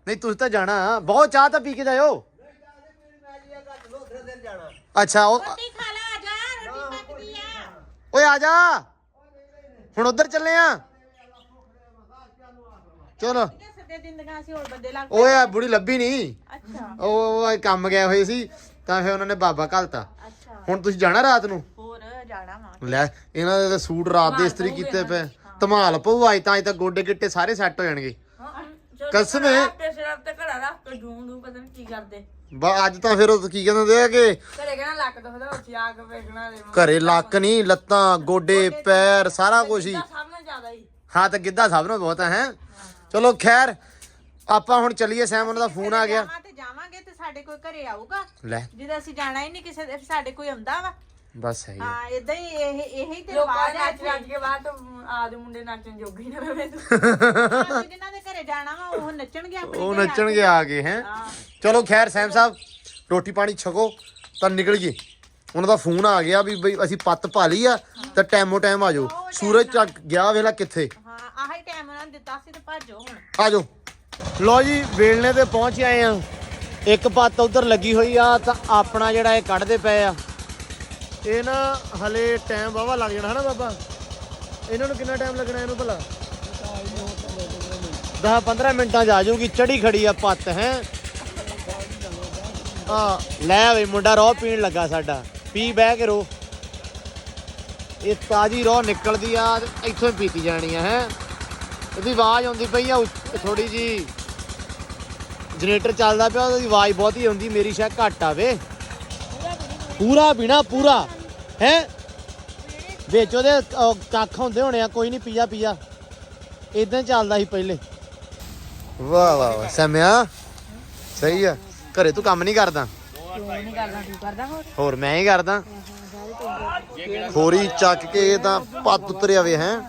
S1: ਨਹੀਂ ਤੁਸੀਂ ਤਾਂ ਜਾਣਾ। ਬਹੁਤ ਚਾਹ ਤਾਂ ਪੀ ਕੇ ਜਾਇਓ। ਅੱਛਾ ਉਹ
S3: ਰੋਟੀ ਖਾ ਲੈ ਆ ਜਾ ਰੋਟੀ ਪੱਕਦੀ ਆ।
S1: ਓਏ ਆ ਜਾ। ਹੁਣ ਉਧਰ ਚੱਲੇ ਆ। ਚਲੋ।
S3: ਦੇ ਦਿੰਦੀਆਂ ਸੀ ਹੋਰ ਬੰਦੇ ਲੱਗ
S1: ਓਏ ਆ ਬੁੜੀ ਲੱਭੀ ਨਹੀਂ
S3: ਅੱਛਾ।
S1: ਉਹ ਉਹ ਕੰਮ ਗਏ ਹੋਏ ਸੀ ਤਾਂ ਫਿਰ ਉਹਨਾਂ ਨੇ ਬਾਬਾ ਘਲਤਾ।
S3: ਅੱਛਾ।
S1: ਹੁਣ ਤੁਸੀਂ ਜਾਣਾ ਰਾਤ ਨੂੰ?
S3: ਹੋਰ ਜਾਣਾ ਵਾ।
S1: ਲੈ ਇਹਨਾਂ ਦੇ ਤਾਂ ਸੂਟ ਰਾਤ ਦੇ ਇਸਤਰੀ ਕੀਤੇ ਪਏ। ਧਮਾਲ ਪਊ ਅੱਜ ਤਾਂ ਅੱਜ ਤਾਂ ਗੋਡੇ ਗਿੱਟੇ ਸਾਰੇ ਸੈੱਟ ਹੋ ਜਾਣਗੇ। ਕਸਮ ਹੈ
S4: ਤੇ ਸਿਰ ਤੇ ਘੜਾ ਰੱਖ ਕੇ ਜੂੰ ਨੂੰ ਪਤਾ ਨਹੀਂ ਕੀ ਕਰਦੇ।
S1: ਬਾ ਅੱਜ ਤਾਂ ਫਿਰ ਉਹ ਕੀ ਕਹਿੰਦੇ ਆ ਕਿ
S4: ਘਰੇ ਕਹਿਣਾ ਲੱਕ ਦੁਖਦਾ ਉੱਥੇ ਆ ਕੇ ਵੇਖਣਾ ਦੇ
S1: ਘਰੇ ਲੱਕ ਨਹੀਂ ਲੱਤਾਂ ਗੋਡੇ ਪੈਰ ਸਾਰਾ ਕੁਝ ਹੀ।
S4: ਸਭ ਨਾਲੋਂ ਜ਼ਿਆਦਾ ਹੀ।
S1: ਹਾਂ ਤਾਂ ਗਿੱਧਾ ਸਭ ਨੂੰ ਬਹੁਤ ਹੈ। ਚਲੋ ਖੈਰ ਆਪਾਂ ਹੁਣ ਚੱਲੀਏ ਸੈਮ ਉਹਨਾਂ ਦਾ ਫੋਨ ਆ ਗਿਆ।
S3: ਜਾਵਾਂ ਤੇ ਜਾਵਾਂਗੇ ਤੇ ਸਾਡੇ ਕੋਈ ਘਰੇ ਆਊਗਾ।
S1: ਲੈ।
S3: ਜਿਹਦਾ ਅਸੀਂ ਜਾਣਾ ਹੀ ਨਹੀਂ ਕਿਸੇ ਦੇ ਸਾਡੇ ਕੋਈ ਆਉਂਦਾ ਵਾ।
S1: ਬਸ ਸਹੀ ਹੈ।
S3: ਹਾਂ ਇਦਾਂ ਹੀ ਇਹ ਇਹ ਹੀ ਤੇ
S4: ਲੋਕਾਂ
S3: ਰਿਵਾਜ
S4: ਨੇ
S3: ਹੈ
S4: ਨੱਚ ਨੱਚ ਕੇ ਬਾਅਦ ਆਦੇ ਮੁੰਡੇ ਨੱਚਣ ਜੋਗੇ ਹੀ ਨਾ ਰਵੇ
S3: ਜਿਨ੍ਹਾਂ ਦੇ ਘਰੇ ਜਾਣਾ ਵਾ ਉਹ ਨੱਚਣਗੇ ਆਪਣੇ
S1: ਉਹ
S3: ਘਰੇ ਆ
S1: ਨੱਚਣਗੇ ਆ ਗਏ ਹੈ। ਚਲੋ ਖੈਰ ਸੈਮ ਸਾਹਿਬ ਰੋਟੀ ਪਾਣੀ ਛਕੋ ਤਾਂ ਨਿਕਲ ਗਏ। ਉਹਨਾਂ ਦਾ ਫੋਨ ਆ ਗਿਆ ਵੀ ਬਈ ਅਸੀਂ ਪੱਤ ਪਾ ਲਈ ਆ ਤਾਂ ਟਾਈਮੋ ਟਾਈਮ ਆ ਜਾਓ। ਸੂਰਜ ਚੱਕ ਗਿਆ ਵੇਲਾ ਕਿੱਥੇ।
S3: ਹਾਂ ਆਹੀ ਟਾਈਮ ਉਹਨਾਂ ਨੇ ਦਿੱਤਾ ਸੀ ਤੇ ਭੱਜੋ ਹੁਣ।
S1: ਆ ਜਾਓ। ਲੋ ਜੀ ਵੇਲਣੇ ਤੇ ਪਹੁੰਚ ਆਏ ਆ। ਇੱਕ ਪੱਤ ਉਧਰ ਲੱਗੀ ਹੋਈ ਆ ਤਾਂ ਆਪਣਾ ਜਿਹੜਾ ਇਹ ਕੱਢਦੇ ਪਏ ਆ। ਇਹ ਨਾ ਹਲੇ ਟਾਈਮ ਵਾਵਾ ਲੱਗ ਜਾਣਾ ਹਨਾ ਬਾਬਾ? ਇਹਨਾਂ ਨੂੰ ਕਿੰਨਾ ਟਾਈਮ ਲੱਗਣਾ ਇਹਨੂੰ ਭਲਾ? 10 15 ਮਿੰਟਾਂ 'ਚ ਆ ਜਾਊਗੀ, ਚੜੀ ਖੜੀ ਆ ਪੱਤ, ਹੈ? ਆ ਲੈ ਬਈ ਮੁੰਡਾ ਰੋ ਪੀਣ ਲੱਗਾ ਸਾਡਾ। ਪੀ, ਬਹਿ ਕੇ ਰੋ। ਇਹ ਤਾਜੀ ਰੋ ਨਿਕਲਦੀ ਆ ਇੱਥੋਂ ਹੀ ਪੀਤੀ ਜਾਣੀ ਆ, ਹੈ? ਇਹਦੀ ਆਵਾਜ਼ ਆਉਂਦੀ ਪਈ ਆ ਥੋੜੀ ਜੀ ਜਨਰੇਟਰ ਚੱਲਦਾ ਪਿਆ, ਉਹਦੀ ਆਵਾਜ਼ ਬਹੁਤੀ ਆਉਂਦੀ, ਮੇਰੀ ਸ਼ਾਇਦ ਘੱਟ ਆਵੇ। ਪੂਰਾ ਪੀਣਾ ਪੂਰਾ। ਹੈ? ਵਿੱਚ ਉਹਦੇ ਅਹ, ਕੱਖ ਹੁੰਦੇ ਹੋਣੇ ਆ ਕੋਈ ਨਹੀਂ ਪੀਆ ਪੀਆ। ਇਦਾਂ ਚੱਲਦਾ ਸੀ ਪਹਿਲੇ। ਵਾਹ ਵਾਹ ਵਾਹ। ਸਮਿਆ ਸਹੀ ਆ। ਘਰੇ ਤੂੰ ਕੰਮ ਨਹੀਂ ਕਰਦਾ?
S4: ਨਹੀਂ ਕਰਦਾ ਤੂੰ ਕਰਦਾ ਹੋਰ?
S1: ਹੋਰ ਮੈਂ ਹੀ ਕਰਦਾ। ਖੋਰੀ ਚੱਕ ਕੇ ਤਾਂ ਪੱਤ ਉਤਰਿਆ ਵੇ ਹੈ?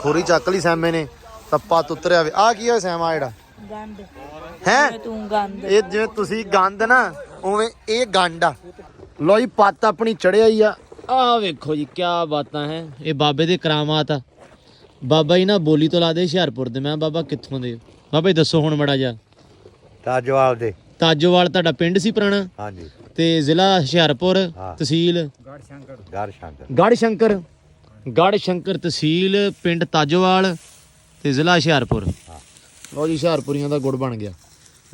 S1: ਖੋਰੀ ਚੱਕ ਲਈ ਸੈਮੇ ਨੇ ਤਾਂ ਪੱਤ ਉਤਰਿਆ ਵੇ। ਆ ਕੀ ਹੋਇਆ ਸੈਮਾ ਜਿਹੜਾ?
S4: ਗੰਦ।
S1: ਹੈ?
S4: ਤੂੰ ਗੰਦ।
S1: ਇਹ ਜਿਵੇਂ ਤੁਸੀਂ ਗੰਦ ਨਾ ਉਵੇਂ ਇਹ ਗੰਡ ਆ। ਲੋ ਜੀ ਪੱਤ ਆਪਣੀ ਚੜਿਆ ਹੀ ਆ। ਆ ਵੇਖੋ ਜੀ ਕੀ ਬਾਤਾਂ ਹੈ। ਇਹ ਬਾਬੇ ਦੇ ਕਰਾਮਾਤ ਆ। ਬਾਬਾ ਜੀ ਨਾ ਬੋਲੀ ਤੋਂ ਲਾਦੇ ਹੁਸ਼ਿਆਰਪੁਰ ਦੇ। ਮੈਂ ਬਾਬਾ ਕਿੱਥੋਂ ਦੇ? ਬਾਬਾ ਜੀ ਦੱਸੋ ਹੁਣ ਮੜਾ ਜਾ
S6: ਤਾਂ ਜਵਾਬ ਦੇ।
S1: ਤਾਜੋਵਾਲ ਤੁਹਾਡਾ ਪਿੰਡ ਸੀ ਪੁਰਾਣਾ?
S6: ਹਾਂਜੀ।
S1: ਤੇ ਜ਼ਿਲ੍ਹਾ ਹੁਸ਼ਿਆਰਪੁਰ। ਤਹਿਸੀਲ?
S6: ਗੜ ਸ਼ੰਕਰ
S1: ਗੜ ਸ਼ੰਕਰ ਗੜ ਸ਼ੰਕਰ ਤਹਿਸੀਲ ਪਿੰਡ ਤਾਜੋਵਾਲ ਤੇ ਜ਼ਿਲ੍ਹਾ ਹੁਸ਼ਿਆਰਪੁਰ। ਲੋ ਜੀ ਹੁਸ਼ਿਆਰਪੁਰੀਆਂ ਦਾ ਗੁੜ ਬਣ ਗਿਆ।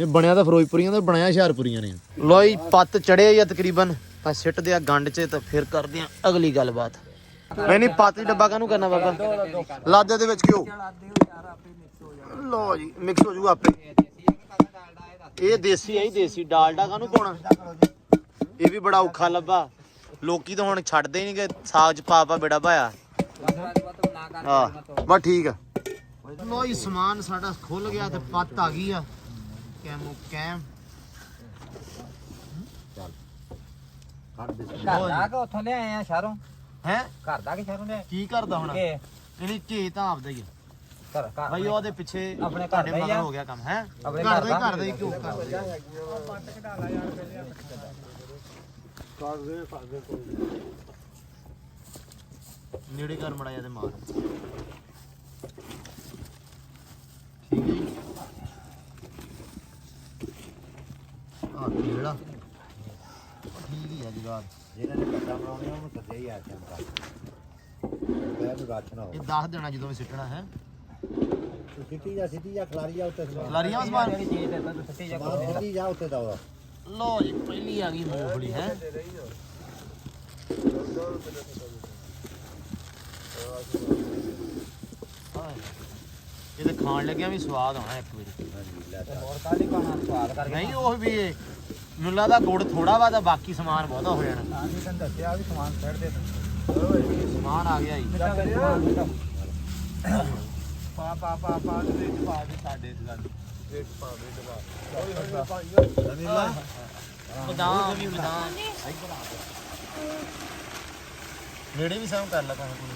S1: ਨੇ ਬਣਿਆ ਤਾਂ ਫਿਰੋਜ਼ਪੁਰੀਆਂ ਦਾ ਬਣਾਇਆ ਹੁਸ਼ਿਆਰਪੁਰੀਆਂ ਨੇ। ਲੋ ਜੀ ਪੱਤ ਚੜਿਆ ਹੀ ਆ ਤਕਰੀਬਨ। ਤਾਂ ਸਿੱਟਦੇ ਆ ਗੰਡ 'ਚ ਤਾਂ ਫਿਰ ਕਰਦੇ ਆ ਅਗਲੀ ਗੱਲਬਾਤ। ਨਹੀਂ ਨਹੀਂ ਪੱਤ ਦੀ ਡੱਬਾ ਕਾਹਨੂੰ ਕਰਨਾ ਬਾਬਾ? ਲਾਦੇ ਦੇ ਵਿੱਚ ਕਿਉਂ ਲੋ ਜੀ ਮਿਕਸ ਹੋ ਜੂਗਾ ਆਪੇ। ਇਹ ਦੇਸੀ ਹੈ ਹੀ ਦੇਸੀ ਡਾਲਡਾ ਕਾਹਨੂੰ ਪਾਉਣਾ? ਇਹ ਵੀ ਬੜਾ ਔਖਾ ਲੱਭਾ। ਲੋਕੀ ਤਾਂ ਹੁਣ ਛੱਡਦੇ ਹੀ ਨਹੀਂ ਕਿ ਸਾਗ ਚ ਪਾ ਪਾ ਬੇੜਾ ਭਾਇਆ ਹਾਂ ਬਸ ਠੀਕ ਆ। ਲੋ ਜੀ ਸਮਾਨ ਸਾਡਾ ਖੁੱਲ ਗਿਆ ਤੇ ਪੱਤ ਆ ਗਈ ਆ। ਕੈਮੋ ਕੈਮ
S7: ਘਰ ਦਾ ਕਿ ਉੱਥੋਂ ਲਿਆਏ ਆ ਸ਼ਹਿਰੋਂ?
S1: ਹੈ?
S7: ਘਰ ਦਾ ਕਿ ਸ਼ਹਿਰੋਂ ਲਿਆਏ?
S1: ਕੀ ਕਰਦਾ ਹੁਣ?
S7: ਕਿ
S1: ਇਹਨੇ ਘੇ ਤਾਂ ਆਪਦਾ। ਹੀ ਆ
S7: ਘਰ ਘਰ
S1: ਭਾਈ ਉਹਦੇ ਪਿੱਛੇ
S7: ਆਪਣੇ ਘਰ
S1: ਤੁਹਾਡੇ
S7: ਦਾ ਹੀ
S1: ਮਗਰ
S7: ਆ।
S1: ਹੋ ਗਿਆ ਕੰਮ ਹੈ?
S7: ਆਪਣੇ
S1: ਘਰ
S7: ਘਰ
S1: ਦਾ ਹੀ
S7: ਦਾ।
S1: ਘਰ ਦਾ ਹੀ ਕਿਉਂ ਕਰਦਾ ਨੇੜੇ ਕਰ ਮੜਾ ਜਾ ਤੇ ਮਾਰ। ਠੀਕ ਹੈ ਜੀ। ਆ ਕਿਹੜਾ ਜਗਾੜ।
S6: ਜਿਹਨਾਂ ਨੇ ਪੱਤਾ ਬਣਾਉਣੇ ਉਹਨੂੰ ਸੱਦੇ ਹੀ ਆ ਚੰਗਾ। ਪੈਰ ਨੂੰ ਰੱਖ ਨਾ
S1: ਇਹ ਦੱਸ ਦੇਣਾ ਜਦੋਂ ਵੀ ਸਿੱਟਣਾ ਹੈ।
S6: ਸਿੱਟੀ ਜਾ ਸਿੱਟੀ ਜਾ ਖਲਾਰੀ ਜਾ ਉੱਤੇ ਸਮਾਨ।
S1: ਲਾਰੀਆਂ ਸਮਾਨ
S7: ਜਿਹੜੀ ਚੀਜ਼ ਤੇ ਤੂੰ ਸੱਚੀ ਜਾ
S6: ਸਮਾਨ ਸਿੱਟੀ ਜਾ ਉੱਤੇ ਦਾ ਉਹਦਾ।
S1: ਲੋ ਜੀ ਪਹਿਲੀ ਆ ਗਈ ਮੂੰਗਫਲੀ ਹੈ। ਇਹਦੇ ਖਾਣ ਲੱਗਿਆ ਵੀ ਸਵਾਦ ਆਉਣਾ ਇੱਕ ਵਾਰੀ।
S7: ਹੋਰ ਕਾਲੀ ਪਾਣਾ ਸਵਾਦ ਕਰਕੇ
S1: ਨਹੀਂ ਉਹ ਵੀ ਇਹ, ਮੈਨੂੰ ਲੱਗਦਾ ਗੁੜ ਥੋੜਾ ਵਾ ਤਾਂ ਬਾਕੀ ਸਮਾਨ ਬਹੁਤਾ ਹੋ ਜਾਣਾ।
S7: ਹਾਂ ਜੀ ਤੈਨੂੰ ਦੱਸਿਆ ਵੀ ਸਮਾਨ ਫੇੜ ਦੇ ਤੂੰ
S1: ਸਮਾਨ ਆ ਗਿਆ ਜੀ।
S7: ਪਾ ਪਾ ਪਾ ਪਾ ਦੇ ਵਿੱਚ ਪਾ ਦੇ ਸਾਡੇ ਇਸ ਗੱਲ।
S1: ਬਦਾਮ ਵੀ ਬਦਾਮ। ਨੇੜੇ ਵੀ ਸਾਮ ਕਰ ਲਾ ਭਾਵੇਂ ਕੋਈ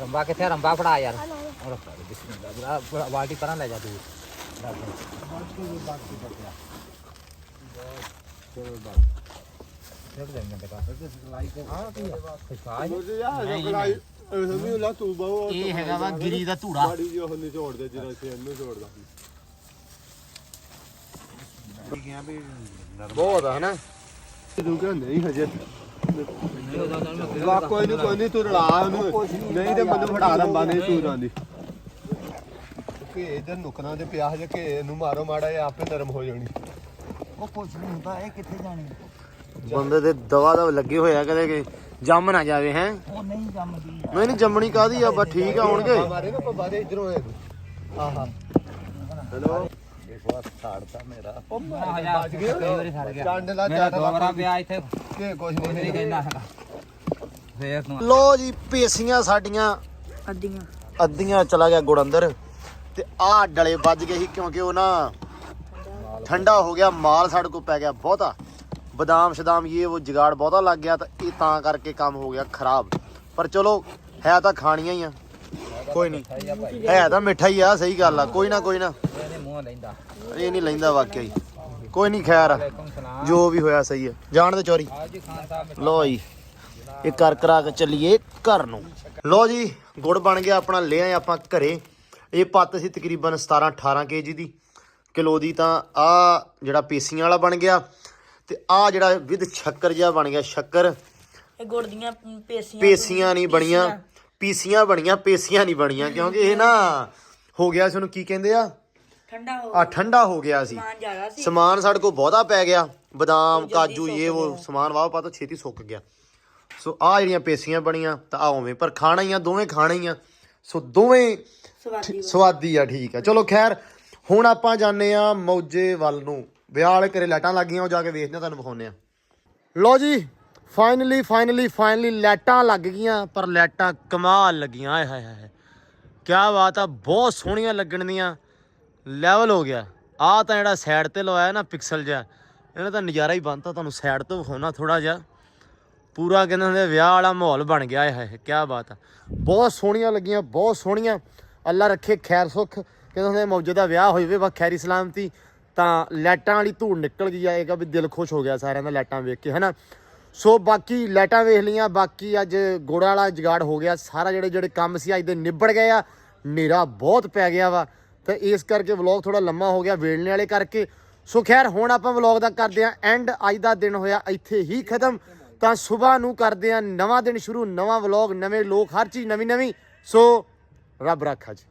S7: ਰੰਬਾ ਕਿੱਥੇ ਰੰਬਾ ਫੜਾ ਯਾਰ। ਉਹ ਦੇ ਬਿਸਮਿਲ੍ਲਾ ਬੁਲਾ ਬਾਲਟੀ ਪਰਾਂ ਲੈ ਜਾ ਤੂੰ। ਦੇ
S1: ਬਹੁਤ ਆ ਹਨਾ?
S6: ਤੂੰ ਕਹਿੰਦੇ ਨਹੀਂ ਹਜੇ ਵਾ ਕੋਈ ਨਹੀਂ ਕੋਈ ਨਹੀਂ ਤੂੰ ਰਲਾ ਉਹਨੂੰ। ਨਹੀਂ ਤੇ ਮੈਨੂੰ ਫੜਾ ਦਾਂ ਬਾਨੇ ਤੂੰ ਰਾਂ ਦੀ ਕਿ ਇਧਰ ਨੁਕਰਾਂ ਦੇ ਪਿਆਹ ਜੇ ਕਿ ਨੂੰ ਮਾਰੋ ਮਾੜਾ ਜਿਹਾ ਆਪੇ ਨਰਮ ਹੋ ਜਾਣੀ।
S7: ਉਹ ਕੁਛ ਨਹੀਂ ਹੁੰਦਾ ਇਹ ਕਿੱਥੇ ਜਾਣੀ?
S1: ਬੰਦੇ ਦੇ ਦਵਾ ਦਵ ਲੱਗੇ ਹੋਇਆ ਕਦੇ ਕਿ ਜੰਮ ਨਾ ਜਾਵੇ ਹੈ?
S7: ਉਹ ਨਹੀਂ ਜੰਮਦੀ।
S1: ਨਹੀਂ ਨਹੀਂ ਜੰਮਣੀ ਕਾਦੀ ਆ? ਬਸ ਠੀਕ ਆ ਹੋਣਗੇ
S6: ਮਾਰੇ ਨਾ ਬਾਰੇ ਇਧਰੋਂ ਆਹਾ। ਹੈਲੋ? ਇਸ ਵਾਰ ਸਾੜਤਾ ਮੇਰਾ
S7: ਉਹ ਬਚ ਗਿਆ। ਕਈ ਵਾਰੀ ਸੜ ਗਿਆ।
S6: ਚੰਡ ਲਾ
S7: ਮੇਰਾ
S6: ਚੰਡ
S7: ਦੁਬਾਰਾ ਪਿਆ ਇੱਥੇ।
S6: ਕਿ ਕੁਝ
S7: ਨਹੀਂ
S6: ਨਹੀਂ
S7: ਕਹਿੰਦਾ ਹੈਗਾ। ਫੇਰ ਤੂੰ
S1: ਲੋ ਜੀ ਪੇਸੀਆਂ ਸਾਡੀਆਂ।
S4: ਅੱਧੀਆਂ।
S1: ਅੱਧੀਆਂ ਚਲਾ ਗਿਆ ਗੁੜ ਅੰਦਰ। ਤੇ ਆਹ ਡਲੇ ਵੱਜ ਗਏ ਸੀ ਕਿਉਂਕਿ ਉਹ ਨਾ ਠੰਡਾ ਹੋ ਗਿਆ, ਮਾਲ ਸਾਡੇ ਕੋਲ ਪੈ ਗਿਆ ਬਹੁਤਾ। ਬਦਾਮ ਸ਼ਦਾਮ ਇਹ ਉਹ ਜਗਾੜ ਬਹੁਤਾ ਲੱਗ ਗਿਆ ਤਾਂ ਇਹ ਤਾਂ ਕਰਕੇ ਕੰਮ ਹੋ ਗਿਆ ਖਰਾਬ। ਪਰ ਚਲੋ, ਹੈ ਤਾਂ ਖਾਣੀਆਂ ਹੀ ਆ। ਕੋਈ ਨਹੀਂ, ਹੈ ਤਾਂ ਮਿੱਠਾ ਹੀ ਆ, ਸਹੀ ਗੱਲ ਆ, ਕੋਈ ਨਾ ਕੋਈ ਨਾ। ਇਹ ਨਹੀਂ ਲੈਂਦਾ ਵਾਕਿਆ ਹੀ। ਕੋਈ ਨਹੀਂ, ਖੈਰ
S7: ਵਾਲੇਕੁਮ
S1: ਜੋ ਵੀ ਹੋਇਆ ਸਹੀ ਹੈ ਜਾਣ ਦੇ ਚੋਰੀ। ਲੋ ਜੀ, ਇਹ ਕਰ ਕਰਾ ਕੇ ਚੱਲੀਏ ਘਰ ਨੂੰ। ਲੋ ਜੀ, ਗੁੜ ਬਣ ਗਿਆ, ਆਪਣਾ ਲੈ ਆਏ ਆਪਾਂ ਘਰੇ। ਇਹ ਪੱਤ ਸੀ ਤਕਰੀਬਨ 17 18 ਕੇਜੀ ਦੀ। ਕਿਲੋ ਦੀ ਤਾਂ ਆ ਜਿਹੜਾ ਪੀਸੀਆਂ ਵਾਲਾ ਬਣ ਗਿਆ ਤੇ ਆ ਜਿਹੜਾ ਵਿਦ ਸ਼ੱਕਰ ਜਿਹਾ ਬਣ ਗਿਆ ਸ਼ੱਕਰ।
S4: ਇਹ ਗੁੜ ਦੀਆਂ ਪੇਸੀਆਂ
S1: ਪੇਸੀਆਂ ਨਹੀਂ ਬਣੀਆਂ। ਪੀਸੀਆਂ। ਬਣੀਆਂ ਪੇਸੀਆਂ ਨਹੀਂ ਬਣੀਆਂ ਕਿਉਂਕਿ ਇਹ ਨਾ ਹੋ ਗਿਆ ਸੀ ਉਹਨੂੰ ਕੀ ਕਹਿੰਦੇ ਆ?
S4: ਠੰਡਾ ਹੋ
S1: ਆ ਠੰਡਾ ਹੋ ਗਿਆ ਸੀ।
S4: ਸਮਾਨ ਜ਼ਿਆਦਾ ਸੀ।
S1: ਸਮਾਨ ਸਾਡੇ ਕੋਲ ਬਹੁਤਾ ਪੈ ਗਿਆ। ਬਦਾਮ ਕਾਜੂ ਇਹ ਉਹ ਸਮਾਨ ਵਾਹ ਪਾ ਤਾਂ ਛੇਤੀ ਸੁੱਕ ਗਿਆ। ਸੋ ਆ ਜਿਹੜੀਆਂ ਪੇਸੀਆਂ ਬਣੀਆਂ ਤਾਂ ਆ ਉਵੇਂ ਪਰ ਖਾਣਾ ਹੀ ਆ ਦੋਵੇਂ ਖਾਣਾ ਹੀ ਆ। ਸੋ ਦੋਵੇਂ
S4: ਸਵਾਦੀ
S1: ਸਵਾਦੀ ਆ ਠੀਕ ਆ। ਚਲੋ ਖੈਰ ਹੁਣ ਆਪਾਂ ਜਾਣੇ ਆ ਮੌਜੇ ਵੱਲ ਨੂੰ। ਵਿਆਹ ਵਾਲੇ ਘਰੇ ਲਾਈਟਾਂ ਲੱਗੀਆਂ ਉਹ ਜਾ ਕੇ ਵੇਖਦੇ ਆ ਤੁਹਾਨੂੰ ਵਿਖਾਉਂਦੇ ਆ ਲੋ ਜੀ ਫਾਈਨਲੀ ਫਾਈਨਲੀ ਫਾਈਨਲੀ ਲਾਈਟਾਂ ਲੱਗ ਗਈਆਂ ਪਰ ਲਾਈਟਾਂ ਕਮਾਲ ਲੱਗੀਆਂ ਆਏ ਹਾਏ ਹਾਏ ਕੀ ਬਾਤ ਆ ਬਹੁਤ ਸੋਹਣੀਆਂ ਲੱਗਣ ਦੀਆਂ ਲੈਵਲ ਹੋ ਗਿਆ। ਆ ਤਾਂ ਜਿਹੜਾ ਸਾਈਡ ਤੇ ਲਵਾਇਆ ਨਾ ਪਿਕਸਲ ਜਿਹਾ ਇਹਨੇ ਤਾਂ ਨਜ਼ਾਰਾ ਹੀ ਬੰਨਤਾ ਤੁਹਾਨੂੰ ਸਾਈਡ ਤੋਂ ਵਿਖਾਉਣਾ ਥੋੜਾ ਜਿਹਾ। ਪੂਰਾ ਕਹਿੰਦੇ ਹੁੰਦੇ ਵਿਆਹ ਵਾਲਾ ਮਾਹੌਲ ਬਣ ਗਿਆ ਹੈ ਹੈ ਕੀ ਬਾਤ ਆ। ਬਹੁਤ ਸੋਹਣੀਆਂ ਲੱਗੀਆਂ ਬਹੁਤ ਸੋਹਣੀਆਂ। ਅੱਲਾ ਰੱਖੇ ਖੈਰ ਸੁਖ। ਕਹਿੰਦੇ ਹੁੰਦੇ ਆ, ਮੌਜੇ ਦਾ ਵਿਆਹ ਹੋ ਜਾਵੇ ਬਸ ਖੈਰੀ ਸਲਾਮਤੀ। ਤਾਂ ਲਾਈਟਾਂ ਵਾਲੀ ਧੂੜ ਨਿਕਲ ਗਈ ਆਏਗਾ ਵੀ ਦਿਲ ਖੁਸ਼ ਹੋ ਗਿਆ ਸਾਰਿਆਂ ਦਾ ਲਾਈਟਾਂ ਵੇਖ ਕੇ ਹਨਾ? ਸੋ ਬਾਕੀ ਲਾਈਟਾਂ ਵੇਖ ਲੀਆਂ ਬਾਕੀ ਅੱਜ ਗੋੜਾ ਵਾਲਾ ਜਗਾੜ ਹੋ ਗਿਆ। ਸਾਰਾ ਜਿਹੜੇ ਜਿਹੜੇ ਕੰਮ ਸੀ ਅੱਜ ਦੇ ਨਿਬੜ ਗਏ ਆ। ਹਨੇਰਾ ਬਹੁਤ ਪੈ ਗਿਆ ਵਾ। ਤੇ ਇਸ ਕਰਕੇ ਵਲੌਗ ਥੋੜਾ ਲੰਮਾ ਹੋ ਗਿਆ ਵੇਲਣੇ ਵਾਲੇ ਕਰਕੇ। ਸੋ ਖੈਰ ਹੁਣ ਆਪਾਂ ਵਲੌਗ ਦਾ ਕਰਦੇ ਆ ਐਂਡ ਅੱਜ ਦਾ ਦਿਨ ਹੋਇਆ ਇੱਥੇ ਹੀ ਖਤਮ। ਤਾਂ ਸਵੇਰ ਨੂੰ ਕਰਦੇ ਆ ਨਵਾਂ ਦਿਨ ਸ਼ੁਰੂ, ਨਵਾਂ ਵਲੌਗ, ਨਵੇਂ ਲੋਕ, ਹਰ ਚੀਜ਼ ਨਵੀਂ ਨਵੀਂ ਸੋ ਰੱਬ ਰੱਖਾ ਜੀ।